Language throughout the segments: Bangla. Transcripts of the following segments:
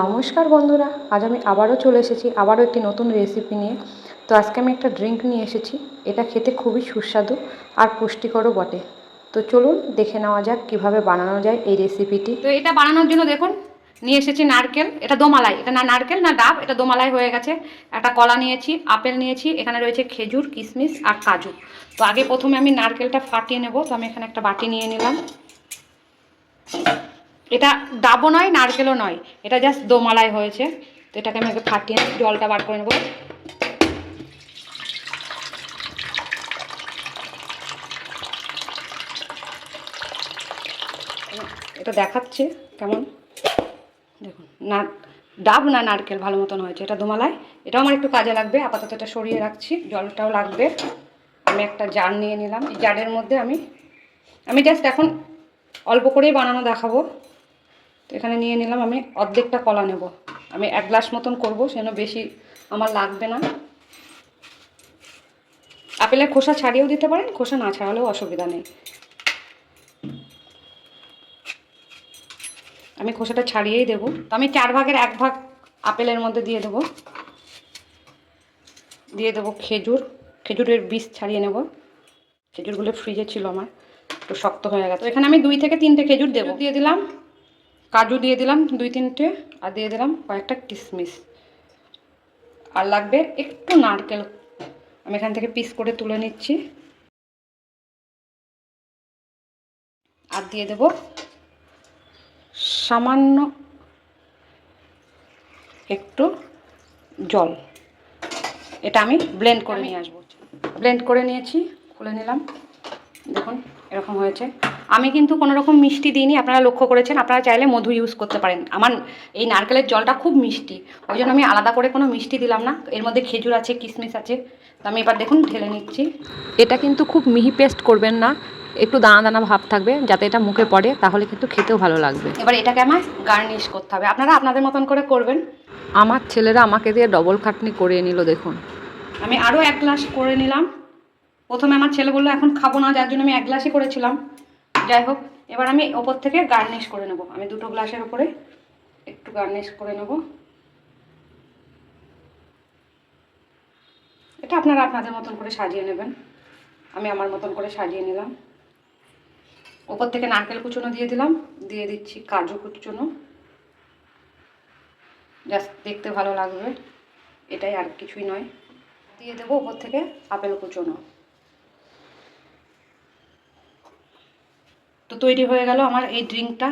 নমস্কার বন্ধুরা, আজ আমি আবারও চলে এসেছি আবারও একটি নতুন রেসিপি নিয়ে। তো আজকে আমি একটা ড্রিঙ্ক নিয়ে এসেছি, এটা খেতে খুবই সুস্বাদু আর পুষ্টিকরও বটে। তো চলুন দেখে নেওয়া যাক কীভাবে বানানো যায় এই রেসিপিটি তো এটা বানানোর জন্য দেখুন, নিয়ে এসেছি নারকেল, এটা দোমালাই এটা না নারকেল না ডাব, এটা দোমালাই হয়ে গেছে। একটা কলা নিয়েছি, আপেল নিয়েছি, এখানে রয়েছে খেজুর কিশমিশ আর কাজু। তো আগে প্রথমে আমি নারকেলটা ফাটিয়ে নেব, তো আমি এখানে একটা বাটি নিয়ে নিলাম। এটা ডাবও নয়, নারকেলও নয়। এটা জাস্ট দোমালাই হয়েছে। তো এটাকে আমি আগে ফাটিয়ে জলটা বার করে নেব। এটা দেখাচ্ছে কেমন? দেখুন, না, ডাব না নারকেল ভালো মতন হয়েছে। এটা দোমালায়। এটাও আমার একটু কাজে লাগবে। আপাতত এটা সরিয়ে রাখছি। জলটাও লাগবে। আমি একটা জার নিয়ে নিলাম। এই জারের মধ্যে আমি আমি জাস্ট এখন অল্প করেই বানানো দেখাবো। এখানে নিয়ে নিলাম, আমি অর্ধেকটা কলা নেব। আমি এক গ্লাস মতন করব, সেন বেশি আমার লাগবে না। আপেলের খোসা ছাড়িয়েও দিতে পারেন, খোসা না ছাড়ালেও অসুবিধা নেই। আমি খোসাটা ছাড়িয়েই দেবো। তো আমি চার ভাগের এক ভাগ আপেলের মধ্যে দিয়ে দেবো। দিয়ে দেবো খেজুর, খেজুরের বীজ ছাড়িয়ে নেব। খেজুরগুলো ফ্রিজে ছিল আমার, একটু শক্ত হয়ে গেছে। এখানে আমি দুই থেকে তিনটে খেজুর দেবো। দিয়ে দিলাম। কাজু দিয়ে দিলাম দুই তিনটে আর দিয়ে দিলাম কয়েকটা কিশমিশ। আর লাগবে একটু নারকেল। আমি এখান থেকে পিস করে তুলে নিচ্ছি। আর দিয়ে দেবো সামান্য একটু জল। এটা আমি ব্লেন্ড করে নিয়ে আসব। ব্লেন্ড করে নিয়েছি খুলে নিলাম। দেখুন, এরকম হয়েছে। আমি কিন্তু কোনো রকম মিষ্টি দিইনি, আপনারা লক্ষ্য করেছেন, আপনারা চাইলে মধু ইউজ করতে পারেন। আমার এই নারকেলের জলটা খুব মিষ্টি, ওই জন্য আমি আলাদা করে কোনো মিষ্টি দিলাম না। এর মধ্যে খেজুর আছে কিশমিশ আছে। তো আমি এবার দেখুন, ঢেলে নিচ্ছি। এটা কিন্তু খুব মিহি পেস্ট করবেন না, একটু দানা দানা ভাব থাকবে, যাতে এটা মুখে পড়ে, তাহলে কিন্তু খেতেও ভালো লাগবে। এবার এটাকে আমার গার্নিশ করতে হবে। আপনারা আপনাদের মতন করে করবেন। আমার ছেলেরা আমাকে দিয়ে ডবল খাটনি করিয়ে নিল, দেখুন। আমি আরও এক গ্লাস করে নিলাম। প্রথমে আমার ছেলে বলল, এখন খাব না, যার জন্য আমি এক গ্লাসই করেছিলাম। যাই হোক, এবার আমি ওপর থেকে গার্নিশ করে নেব। আমি দুটো গ্লাসের ওপরে একটু গার্নিশ করে নেব। এটা আপনারা আপনাদের মতন করে সাজিয়ে নেবেন। আমি আমার মতন করে সাজিয়ে নিলাম। ওপর থেকে নারকেল কুচনো দিয়ে দিলাম। দিয়ে দিচ্ছি কাজু কুচনো। জাস্ট দেখতে ভালো লাগবে। এটাই আর কিছুই নয়। দিয়ে দেবো ওপর থেকে আপেল কুচনো। তো তৈরি হয়ে গেল আমার এই ড্রিঙ্কটা।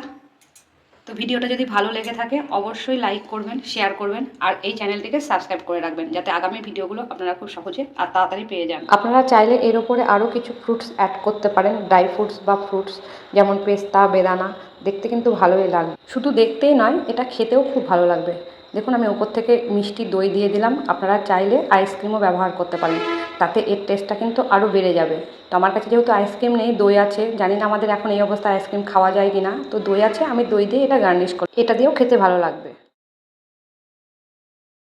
তো ভিডিওটা যদি ভালো লেগে থাকে, অবশ্যই লাইক করবেন শেয়ার করবেন, আর এই চ্যানেলটিকে সাবস্ক্রাইব করে রাখবেন, যাতে আগামী ভিডিওগুলো আপনারা খুব সহজে আর তাড়াতাড়ি পেয়ে যান। আপনারা চাইলে এর ওপরে আরও কিছু ফ্রুটস অ্যাড করতে পারেন ড্রাই ফ্রুটস বা ফ্রুটস যেমন পেস্তা, বেদানা, দেখতে কিন্তু ভালোই লাগবে। শুধু দেখতেই নয়, এটা খেতেও খুব ভালো লাগবে। দেখুন, আমি ওপর থেকে মিষ্টি দই দিয়ে দিলাম। আপনারা চাইলে আইসক্রিমও ব্যবহার করতে পারেন। তাতে এর টেস্টটা কিন্তু আরও বেড়ে যাবে। তো আমার কাছে যেহেতু আইসক্রিম নেই, দই আছে, জানি না আমাদের এখন এই অবস্থায় আইসক্রিম খাওয়া যায় কি না তো দই আছে, আমি দই দিয়ে এটা গার্নিশ করি এটা দিয়েও খেতে ভালো লাগবে।